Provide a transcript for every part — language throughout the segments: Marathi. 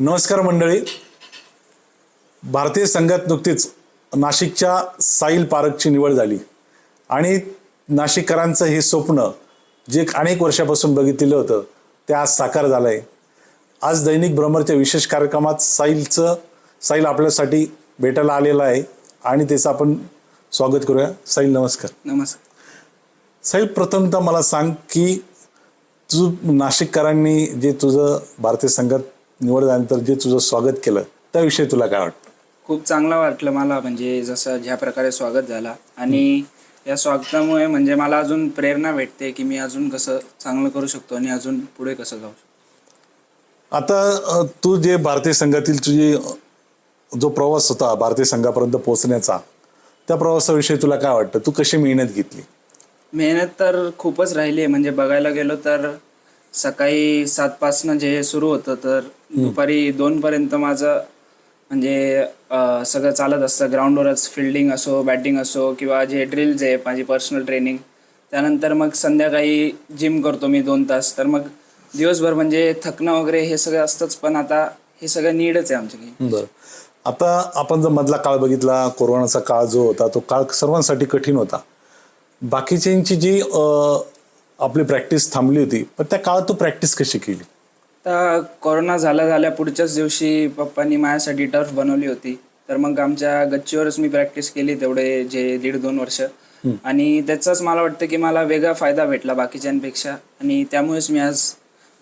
नमस्कार मंडळी. भारतीय संघात नुकतीच नाशिकच्या साईल पार्कची निवड झाली. आणि नाशिककरांचं हे स्वप्न जे अनेक वर्षापासून बघितलेलं होतं ते आज साकार झालं आहे आज दैनिक भ्रमरच्या विशेष कार्यक्रमात साईलचं साईल आपल्यासाठी भेटायला आलेला आहे. आणि त्याचं आपण स्वागत करूया. साईल नमस्कार. नमस्कार. साहेब प्रथमतः मला सांग की तू नाशिककरांनी जे तुझं भारतीय संघात निवड झाल्यानंतर जे तुझं स्वागत केलं त्याविषयी तुला काय वाटतं? खूप चांगलं वाटलं मला म्हणजे जसं ज्या प्रकारे स्वागत झाला. आणि या स्वागतामुळे म्हणजे मला अजून प्रेरणा भेटते की मी अजून कसं चांगलं करू शकतो आणि अजून पुढे कसं जाऊ शकतो. आता तू जे भारतीय संघातील तुझी जो प्रवास होता भारतीय संघापर्यंत पोहोचण्याचा त्या प्रवासाविषयी तुला काय वाटतं? तू कशी मेहनत घेतली? मेहनत तर खूपच राहिली आहे. म्हणजे बघायला गेलो तर सकाळी सातपासनं जे सुरू होतं तर दुपारी दोनपर्यंत माझं म्हणजे सगळं चालत असतं. ग्राउंडवरच फिल्डिंग असो बॅटिंग असो किंवा जे ड्रिल्स आहे माझी पर्सनल ट्रेनिंग त्यानंतर मग संध्याकाळी जिम करतो मी दोन तास. तर मग दिवसभर म्हणजे थकणं वगैरे हे सगळं असतंच पण आता हे सगळं नीडच आहे आमच्याकडे. बरं. आता आपण जर मधला काळ बघितला कोरोनाचा काळ जो होता तो काळ सर्वांसाठी कठीण होता. बाकीच्यांची जी आपली प्रॅक्टिस थांबली होती पण त्या काळात तू प्रॅक्टिस कशी केली? आता कोरोना झाल्या झाल्या पुढच्याच दिवशी पप्पांनी माझ्यासाठी टर्फ बनवली होती. तर मग आमच्या गच्चीवरच मी प्रॅक्टिस केली तेवढे जे दीड दोन वर्ष. आणि त्याचाच मला वाटतं की मला वेगळा फायदा भेटला बाकीच्यांपेक्षा. आणि त्यामुळेच मी आज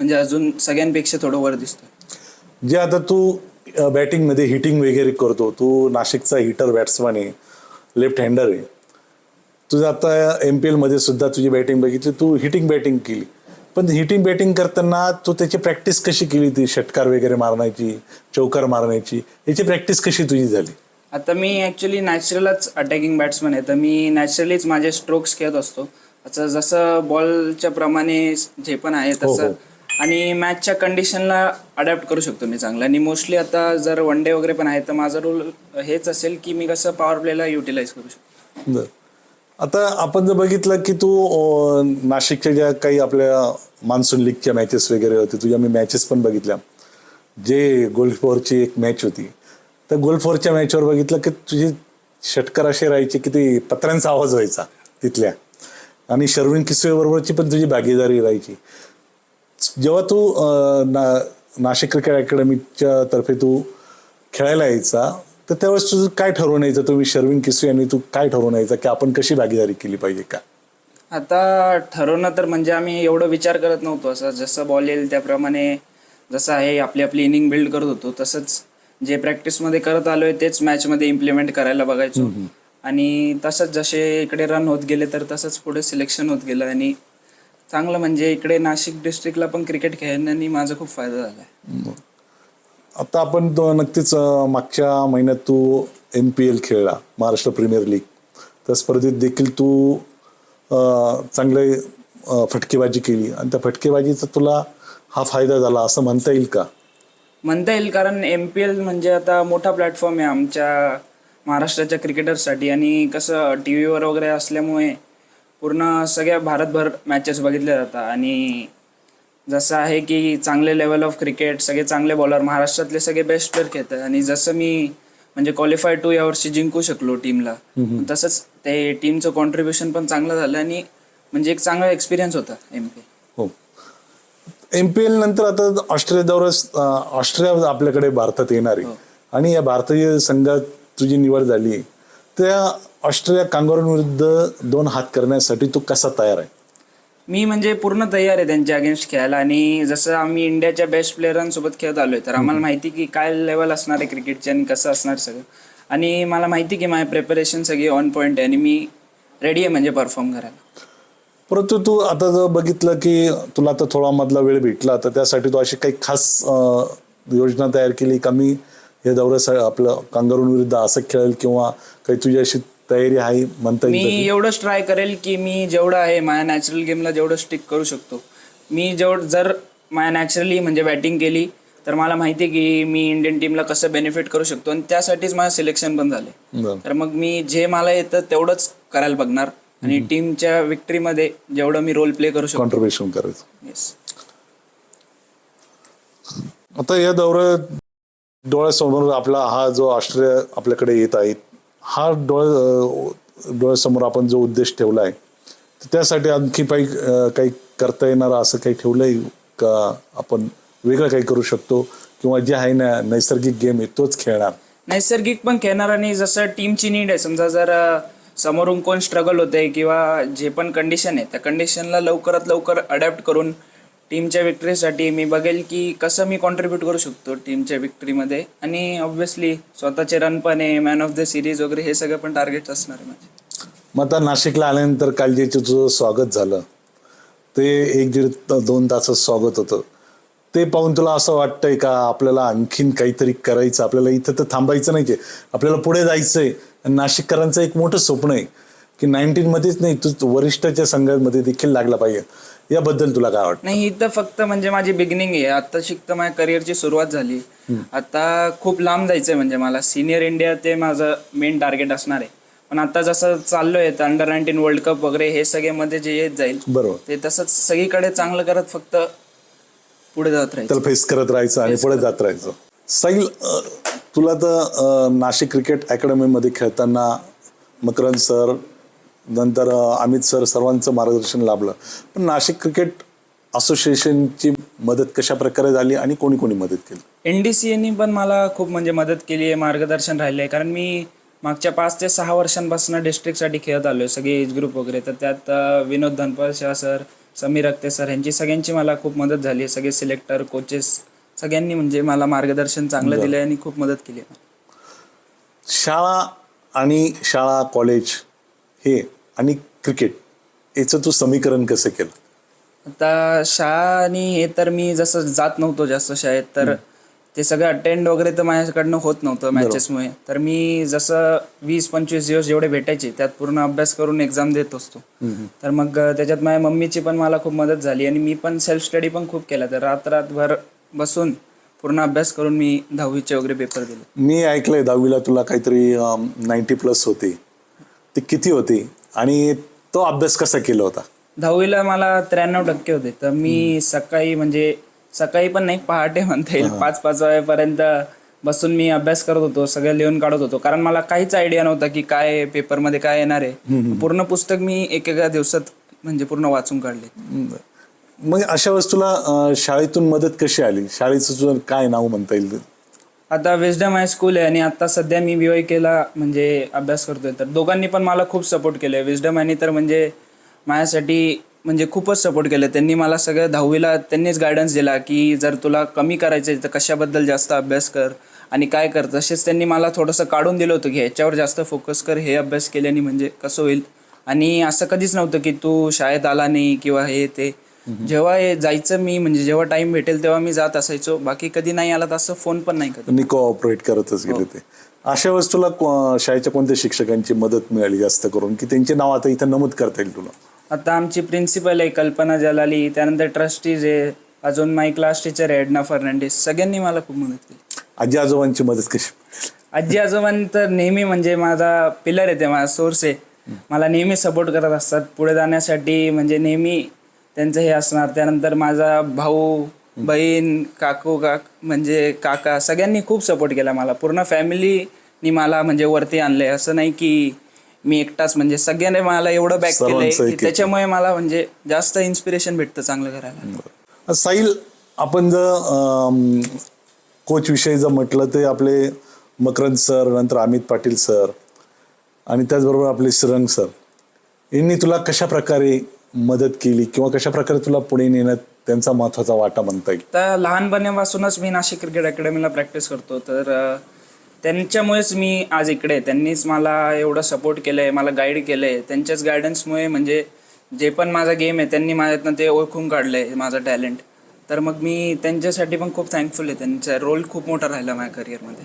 म्हणजे अजून सगळ्यांपेक्षा थोडं वर दिसतोय. जे आता तू बॅटिंगमध्ये हिटिंग वगैरे करतो तू नाशिकचा हिटर बॅट्समन आहे लेफ्ट हँडर आहे. तुझं आता एम पी एलमध्ये सुद्धा तुझी बॅटिंग बघितली तू हिटिंग बॅटिंग केली. पण हिटिंग बॅटिंग करताना तू त्याची प्रॅक्टिस कशी केली ती? षटकार वगैरे मारण्याची चौकार मारण्याची याची प्रॅक्टिस कशी तुझी झाली? आता मी ॲक्च्युली नॅचरलच अटॅकिंग बॅट्समन आहे. तर मी नॅचरलीच माझे स्ट्रोक्स खेळत असतो. आता जसं बॉलच्या प्रमाणे जे पण आहे हो, तसं. हो. आणि मॅचच्या कंडिशनला अडॅप्ट करू शकतो मी चांगलं. आणि मोस्टली आता जर वन डे वगैरे पण आहे तर माझा रोल हेच असेल की मी कसं पॉवर प्लेला युटिलाइज करू शकतो. आता आपण जर बघितलं की तू अ, नाशिकच्या ज्या काही आपल्या मान्सून लीगच्या मॅचेस वगैरे होते तुझ्या मी मॅचेस पण बघितल्या. जे गोल्फवरची एक मॅच होती. तर गोल्फवरच्या मॅचवर बघितलं की तुझी षटकार असे राहायचे की ते पत्र्यांचा आवाज व्हायचा तिथल्या. आणि शर्विन किस्वेबरोबरची पण तुझी भागीदारी राहायची. जेव्हा तू अ, ना नाशिक क्रिकेट अकॅडमीच्या तर्फे तू खेळायला यायचा तर त्यावेळेस तुझं काय ठरवून यायचं? तुम्ही शर्विन किस्वे आणि तू काय ठरवून यायचं? की आपण कशी भागीदारी केली पाहिजे का? आता ठरवणं तर म्हणजे आम्ही एवढं विचार करत नव्हतो. असं जसं बॉल येईल त्याप्रमाणे जसं आहे आपली आपली इनिंग बिल्ड करत होतो तसंच जे प्रॅक्टिसमध्ये करत आलोय तेच मॅचमध्ये इम्प्लिमेंट करायला बघायचो. आणि तसंच जसे इकडे रन होत गेले तर तसंच पुढे सिलेक्शन होत गेलं. आणि चांगलं म्हणजे इकडे नाशिक डिस्ट्रिक्टला पण क्रिकेट खेळण्याने माझा खूप फायदा झाला. आहे आता आपण तो नक्कीच मागच्या महिन्यात तू एम पी एल खेळला महाराष्ट्र प्रीमियर लीग त्या स्पर्धेत देखील तू चांगले फटकेबाजी केली. आणि त्या फटकेबाजीचा तुला हा फायदा झाला असं म्हणता येईल का? म्हणता येईल कारण एम पी एल म्हणजे आता मोठा प्लॅटफॉर्म आहे आमच्या महाराष्ट्राच्या क्रिकेटरसाठी. आणि कसं टी व्हीवर वगैरे असल्यामुळे पूर्ण सगळ्या भारतभर मॅचेस बघितल्या जातात. आणि जसं आहे की चांगले लेवल ऑफ क्रिकेट सगळे चांगले बॉलर महाराष्ट्रातले सगळे बेस्ट प्लेअर खेळतात. आणि जसं मी म्हणजे क्वालिफाय टू यावर्षी जिंकू शकलो टीमला तसंच ते टीमचं कॉन्ट्रीब्युशन पण चांगलं झालं आणि म्हणजे एक चांगला एक्सपिरियन्स होता एम पी हो. एम पी एल नंतर आता ऑस्ट्रेलिया अं, ऑस्ट्रेलिया आपल्याकडे भारतात येणार. आहे आणि या भारतीय संघात तुझी निवड झाली. त्या ऑस्ट्रेलिया कांगारूंविरुद्ध दोन हात करण्यासाठी तू कसा तयार आहे? मी म्हणजे पूर्ण तयार आहे त्यांच्या अगेन्स्ट खेळायला. आणि जसं आम्ही इंडियाच्या बेस्ट प्लेयरांसोबत खेळत आलोय तर आम्हाला माहिती की काय लेवल असणार आहे क्रिकेटची आणि कसं असणार सगळं. आणि मला माहिती की माझी प्रिपरेशन सगळी ऑन पॉईंट आहे आणि मी रेडी आहे म्हणजे परफॉर्म करायला. परंतु तू आता जर बघितलं की तुला आता थोडा मधला वेळ भेटला तर त्यासाठी तू अशी काही खास योजना तयार केली का? मी या दौऱ्यासाठी आपलं कांगारूंविरुद्ध असं खेळेल किंवा काही तुझी अशी तयारी आहे म्हणता मी येईल एवढंच ट्राय करेल की मी जेवढं आहे माझ्या नॅचरल गेमला जेवढं स्टिक करू शकतो. मी जेवढं जर माझ्या नॅचरली म्हणजे बॅटिंग केली तर मला माहिती आहे की मी इंडियन टीमला कसं बेनिफिट करू शकतो आणि त्यासाठीच माझं सिलेक्शन पण झाले बरं. तर मग मी जे मला येतं तेवढंच करायला बघणार आणि टीमच्या विक्ट्रीमध्ये जेवढं मी रोल प्ले करू शकतो. कॉन्ट्रीब्युशन करायचं. येस आता या दौऱ्यात डोळ्यासमोर आपला हा जो ऑस्ट्रेलिया आपल्याकडे येत आहे हा डोळ डोळ्यासमोर आपण जो उद्देश ठेवला आहे तर त्यासाठी आणखी काही काही करता येणार असं काही ठेवलंय का? आपण वेगळं काही करू शकतो? किंवा जे आहे ना नैसर्गिक गेम आहे तोच खेळणार. नैसर्गिक पण खेळणार आणि जसं टीमची नीड आहे समजा जर समोरून कोण स्ट्रगल होतंय किंवा जे पण कंडिशन आहे त्या कंडिशनला लवकरात लवकर अडॅप्ट करून टीमच्या विक्टरीसाठी मी बघेल की कसं मी कॉन्ट्रीब्यूट करू शकतो टीमच्या विक्टरीमध्ये आणि ऑब्व्हियसली स्वतःचे रन पण आहे मॅन ऑफ द सिरीज वगैरे हे सगळं पण टार्गेट असणार आहे माझे. मग आता नाशिकला आल्यानंतर कालजीचं तुझं स्वागत झालं. ते एक दीड दोन तासात स्वागत होतं. ते पाहून तुला असं वाटतंय का? आपल्याला आणखीन काहीतरी करायचं आपल्याला इथं तर थांबायचं नाही आपल्याला पुढे जायचंय. आणि नाशिककरांचं एक मोठं स्वप्न आहे की नाईन्टीन मध्येच नाही तू वरिष्ठच्या संघामध्ये देखील लागला पाहिजे. याबद्दल तुला काय वाटतं? नाही इथं फक्त म्हणजे माझी बिगिनिंग आहे. आता शिकतं माझ्या करिअरची सुरुवात झाली. आता खूप लांब जायचंय म्हणजे मला. सिनियर इंडिया ते माझं मेन टार्गेट असणार आहे. पण आता जसं चाललोय अंडर नाईन्टीन वर्ल्ड कप वगैरे हे सगळे मध्ये जे येत जाईल बरोबर. ते तसंच सगळीकडे चांगलं करत फक्त पुढे जात राहायचं. त्याला फेस करत राहायचं आणि पुढे जात राहायचं. साईल तुला तर नाशिक क्रिकेट अकॅडमीमध्ये खेळताना मकरंद सर नंतर अमित सर सर्वांचं मार्गदर्शन लाभलं. पण नाशिक क्रिकेट असोसिएशनची मदत कशा प्रकारे झाली आणि कोणी कोणी मदत केली? एन डी सी एनी पण मला खूप म्हणजे मदत केली आहे मार्गदर्शन राहिले आहे कारण मी मागच्या पाच ते सहा वर्षांपासून डिस्ट्रिक्टसाठी खेळत आलो आहे सगळे एज ग्रुप वगैरे. तर त्यात विनोद धनपाल शाह सर समीर अक्ते सर यांची सगळ्यांची मला खूप मदत झाली आहे. सगळे सिलेक्टर कोचेस सगळ्यांनी म्हणजे मला मार्गदर्शन चांगलं दिलं आहे आणि खूप मदत केली आहे. शाळा आणि शाळा कॉलेज हे आणि क्रिकेट याचं तू समीकरण कसं केलं? आता शाळा आणि हे तर मी जसं जात नव्हतो जास्त शाळेत तर ते सगळं अटेंड वगैरे तर माझ्याकडनं होत नव्हतं मॅचेसमुळे तर मी जसं वीस पंचवीस दिवस जेवढे भेटायचे त्यात पूर्ण अभ्यास करून एक्झाम देत असतो. तर मग त्याच्यात माझ्या मम्मीची पण मला खूप मदत झाली आणि मी पण सेल्फ स्टडी पण खूप केला. तर रात रातभर बसून पूर्ण अभ्यास करून मी दहावीचे वगैरे पेपर दिले. मी ऐकलंय दहावीला तुला काहीतरी नाईन्टी प्लस होते. ते किती होते आणि तो अभ्यास कसा केला होता? दहावीला मला त्र्याण्णव टक्के होते. तर मी सकाळी म्हणजे सकाळी पण नाही पहाटे म्हणता येईल. पाच पाच वाजेपर्यंत बसून मी अभ्यास करत होतो सगळं लिहून काढत होतो. कारण मला काहीच आयडिया नव्हता की काय पेपरमध्ये काय येणार आहे. पूर्ण पुस्तक मी एकेका दिवसात म्हणजे पूर्ण वाचून काढले. मग अशा वेळेस तुला अं, शाळेतून मदत कशी आली? शाळेचं तुझं काय नाव म्हणता येईल? आता विजडम हायस्कूल आहे आणि आता सध्या मी विवाय केला म्हणजे अभ्यास करतोय. तर दोघांनी पण मला खूप सपोर्ट केले विजडम यांनी तर म्हणजे माझ्यासाठी म्हणजे खूपच सपोर्ट केलं त्यांनी मला सगळं दहावीला त्यांनीच गायडन्स दिला की जर तुला कमी करायचं तर कशाबद्दल जास्त अभ्यास कर आणि काय कर. तसेच त्यांनी मला थोडंसं काढून दिलं होतं की ह्याच्यावर जास्त फोकस कर हे अभ्यास केल्याने म्हणजे कसं होईल. आणि असं कधीच नव्हतं की तू शाळेत आला नाही किंवा हे ते. जेव्हा हे जायचं मी म्हणजे जेव्हा टाइम भेटेल तेव्हा मी जात असायचो. बाकी कधी नाही आला तर असं फोन पण नाही करत. त्यांनी कोऑपरेट करतच गेले ते. अशा वेळेस तुला को- शाळेच्या कोणत्या शिक्षकांची मदत मिळाली जास्त करून? की त्यांचे नाव आता इथं नमूद करता येईल तुला? आता आमची प्रिन्सिपल आहे कल्पना जलाली. त्यानंतर ट्रस्टीज आहे अजून माई क्लास टीचर आहे एडना फर्नांडिस. सगळ्यांनी मला खूप मदत केली. आजी आजोबांची मदत कशी आजी आजोबांनी तर नेहमी म्हणजे माझा पिलर आहे ते माझा सोर्स आहे. मला नेहमी सपोर्ट करत असतात. पुढे जाण्यासाठी म्हणजे नेहमी त्यांचं हे असणार. त्यानंतर माझा भाऊ बहीण काकू काक म्हणजे काका सगळ्यांनी खूप सपोर्ट केला मला. पूर्ण फॅमिलीनी मला म्हणजे वरती आणलंय. असं नाही की मी एकटाच म्हणजे सगळ्यांनी मला एवढं बॅक केलंय सर्वांचं की एक- त्याच्यामुळे मला म्हणजे जास्त इन्स्पिरेशन भेटतं चांगलं करायला. साईल आपण जर कोच विषयी जर म्हटलं ते आपले मकरंद सर नंतर अमित पाटील सर आणि त्याचबरोबर आपले श्रंग सर यांनी तुला कशा प्रकारे मदत केली किंवा कशा प्रकारे तुला पुढे नेण्यात त्यांचा महत्त्वाचा वाटा म्हणता येईल? तर लहानपणापासूनच मी नाशिक क्रिकेट अकॅडमीला प्रॅक्टिस करतो तर त्यांच्यामुळेच मी आज इकडे आहे. त्यांनीच मला एवढं सपोर्ट केलंय मला गाईड केलंय. त्यांच्याच गायडन्समुळे म्हणजे जे पण माझा गेम आहे त्यांनी माझ्यातनं ते ओळखून काढलंय माझं टॅलेंट तर मग मी त्यांच्यासाठी पण खूप थँकफुल आहे. त्यांचा रोल खूप मोठा राहिला माझ्या करिअरमध्ये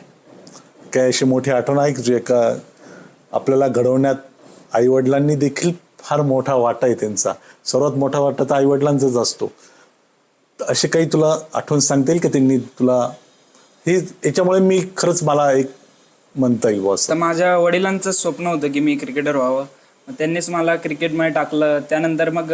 काय अशी मोठी आठवण आहे की तुझी का आपल्याला घडवण्यात आईवडिलांनी देखील फार मोठा वाटा आहे त्यांचा. सर्वात मोठा वाटा तर आईवडिलांचाच असतो. असे काही तुला आठवण सांगता येईल का त्यांनी तुला? हे याच्यामुळे मी खरंच मला एक म्हणता येईल बॉस तर माझ्या वडिलांचं स्वप्न होतं की मी क्रिकेटर व्हावं. त्यांनीच मला क्रिकेटमध्ये टाकलं. त्यानंतर मग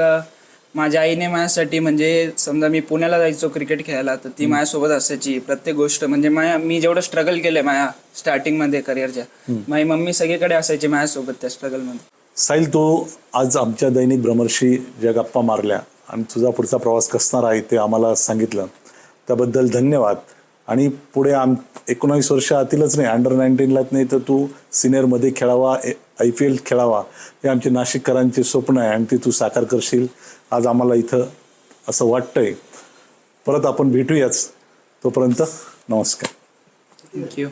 माझ्या आईने माझ्यासाठी म्हणजे समजा मी पुण्याला जायचो क्रिकेट खेळायला तर ती माझ्यासोबत असायची प्रत्येक गोष्ट. म्हणजे माझ्या मी जेवढं स्ट्रगल केलंय माझ्या स्टार्टिंगमध्ये करिअरच्या माझी मम्मी सगळीकडे असायची माझ्यासोबत त्या स्ट्रगलमध्ये साहिल तू आज आमच्या दैनिक भ्रमरशी ज्या गप्पा मारल्या आणि तुझा पुढचा प्रवास कसणार आहे ते आम्हाला सांगितलं त्याबद्दल धन्यवाद. आणि पुढे आम एकोणावीस वर्ष आतीलच नाही अंडर नाईन्टीनलाच नाही तर तू सिनियरमध्ये खेळावा आय पी एल खेळावा हे आमचे नाशिककरांचे स्वप्न आहे आणि ते तू साकार करशील. आज आम्हाला इथं असं वाटतंय. परत आपण भेटूयाच. तोपर्यंत नमस्कार. थँक्यू